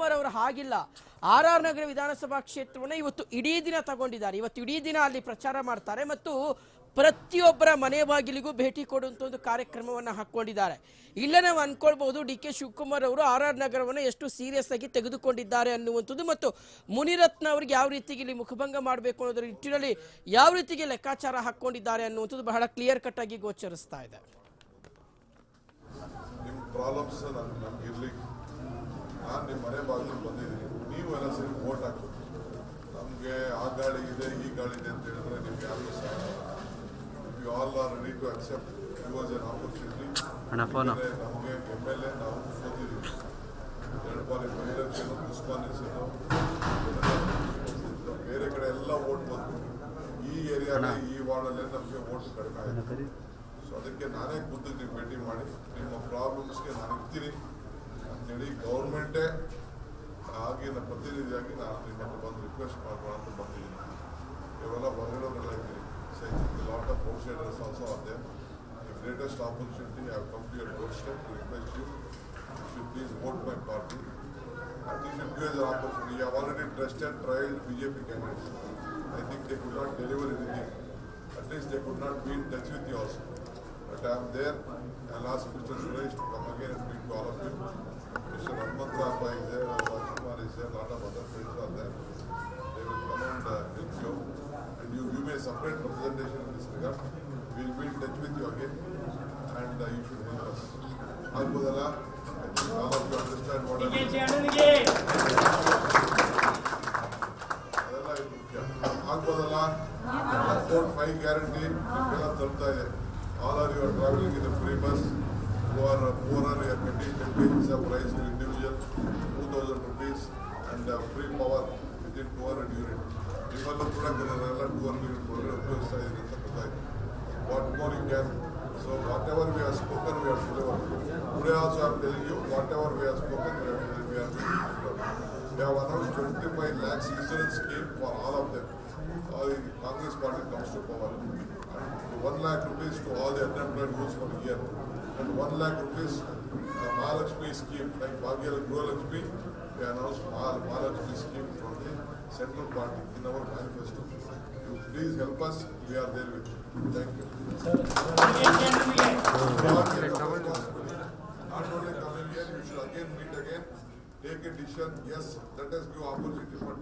ಶಿವಕುಮಾರ್ ಅವರು ಹಾಗಿಲ್ಲ. R R ನಗರ ವಿಧಾನಸಭಾ ಕ್ಷೇತ್ರವನ್ನು ಇವತ್ತು ಇಡೀ ದಿನ ತಗೊಂಡಿದ್ದಾರೆ. ಇವತ್ತು ಇಡೀ ದಿನ ಅಲ್ಲಿ ಪ್ರಚಾರ ಮಾಡ್ತಾರೆ ಮತ್ತು ಪ್ರತಿಯೊಬ್ಬರ ಮನೆ ಬಾಗಿಲಿಗೂ ಭೇಟಿ ಕೊಡುವಂತ ಒಂದು ಕಾರ್ಯಕ್ರಮವನ್ನು ಹಾಕ್ಕೊಂಡಿದ್ದಾರೆ ಇಲ್ಲ ನಾವು ಅನ್ಕೊಳ್ಬಹುದು ಡಿ ಕೆ ಶಿವಕುಮಾರ್ ಅವರು ಆರ್ ಆರ್ ನಗರವನ್ನು ಎಷ್ಟು ಸೀರಿಯಸ್ ಆಗಿ ತೆಗೆದುಕೊಂಡಿದ್ದಾರೆ ಅನ್ನುವಂಥದ್ದು ಮತ್ತು ಮುನಿರತ್ನ ಅವರಿಗೆ ಯಾವ ರೀತಿಗೆ ಇಲ್ಲಿ ಮುಖಭಂಗ ಮಾಡಬೇಕು ಅನ್ನೋದ್ರ ನಿಟ್ಟಿನಲ್ಲಿ ಯಾವ ರೀತಿಗೆ ಲೆಕ್ಕಾಚಾರ ಹಾಕ್ಕೊಂಡಿದ್ದಾರೆ ಅನ್ನುವಂಥದ್ದು ಬಹಳ ಕ್ಲಿಯರ್ ಕಟ್ ಆಗಿ ಗೋಚರಿಸ್ತಾ ಇದೆ. ನನ್ ನಿಮ್ಮ ಮನೆ ಬಾಗಿಲು ಬಂದಿದ್ದೀನಿ ನೀವು ಎಲ್ಲ ಸರಿ ವೋಟ್ ಹಾಕಿ. ನಮಗೆ ಆ ಗಾಳಿ ಇದೆ ಈ ಗಾಳಿ ಇದೆ ಅಂತ ಹೇಳಿದ್ರೆ ನಿಮ್ಗೆ ಯಾರಿಗೂ ಸಹ you all are ready to accept you was an opportunity ನಮಗೆ ಎಂ ಎಲ್ ಎ ನಾವು ಓದಿದ್ದೀವಿ ಎರಡು ಬಾರಿ ಹೆಸರು ಬೇರೆ ಕಡೆ ಎಲ್ಲ ವೋಟ್ ಬಂತು. ಈ ಏರಿಯಾದಲ್ಲಿ ಈ ವಾರ್ಡಲ್ಲೇ ನಮಗೆ ವೋಟ್ ಕಡಿಮೆ ಆಯಿತು. ಸೊ ಅದಕ್ಕೆ ನಾನೇ ಖುದ್ದು ನೀವು ಭೇಟಿ ಮಾಡಿ. ನಿಮ್ಮ ಪ್ರಾಬ್ಲಮ್ಸ್ಗೆ ನಾನು ಇರ್ತೀನಿ. ಅಂತೇಳಿ ಗೌರ್ಮೆಂಟೇ ಆಗಿನ ಪ್ರತಿನಿಧಿಯಾಗಿ ನಾನು ನಿಮ್ಮ ಹತ್ರ ಬಂದು ರಿಕ್ವೆಸ್ಟ್ ಮಾಡೋಣ ಅಂತ ಬಂದಿದ್ದೀನಿ ಇವೆಲ್ಲ ಹೊರಗಡೆಲ್ಲ ಇದ್ದೀನಿ so lot of outsiders also are there the greatest opportunity have come to your doorstep to request you should please vote my party. And you should give us an opportunity. You have already trusted, tried BJP candidates. I think they could not deliver anything. At least they could not be in touch with you also. ಟ್ಯಾಮ್ there ಎಲ್ಲ spiritual student ನಮಗೆ ಬಿಟ್ಟು all of you so ನಮ್ಮ ಮಂತ್ರ ಹಬ್ಬ ಇದೆ Rajkumar is lot of other friends ಅದೇ they will come and help you and you you may separate presentation will be in touch with you again and you should help ಆಗ್ಬೋದಲ್ಲ all of you understand ಮಾಡಿ ಅದೆಲ್ಲ ಇದು ಮುಖ್ಯ ಆಗ್ಬೋದಲ್ಲ four five guarantee ಎಲ್ಲ ತರ್ತಾ ಇದೆ All are your travelling in free bus who are poor are you are getting ten pages of price to individual, two thousand rupees and uh, free power within two hundred unit. ನಿಮ್ಮಲ್ಲೂ ಕೂಡ ಕೆಲವರೆಲ್ಲ two hundred unit ಕೊಡಲು ಉಪಯೋಗಿಸ್ತಾ ಇದ್ದೀನಿ ಅಂತ ಗೊತ್ತಾಯ್ತು what more you can so whatever we are spoken we are deliver today also are telling you whatever we are spoken we are we are We have announced 25 lakhs insurance scheme for all of them. All in Congress party comes to power. And 1 lakh rupees to all the unemployed youths for a year. And 1 lakh rupees uh, Mahalakshmi scheme, like Bhagyal Lakshmi, we announced Mahal Mahalakshmi scheme from the central party in our manifesto. You please help us, we are there with you. Thank you. Not only coming here, you should again meet again, take a decision, yes, let us give opportunity for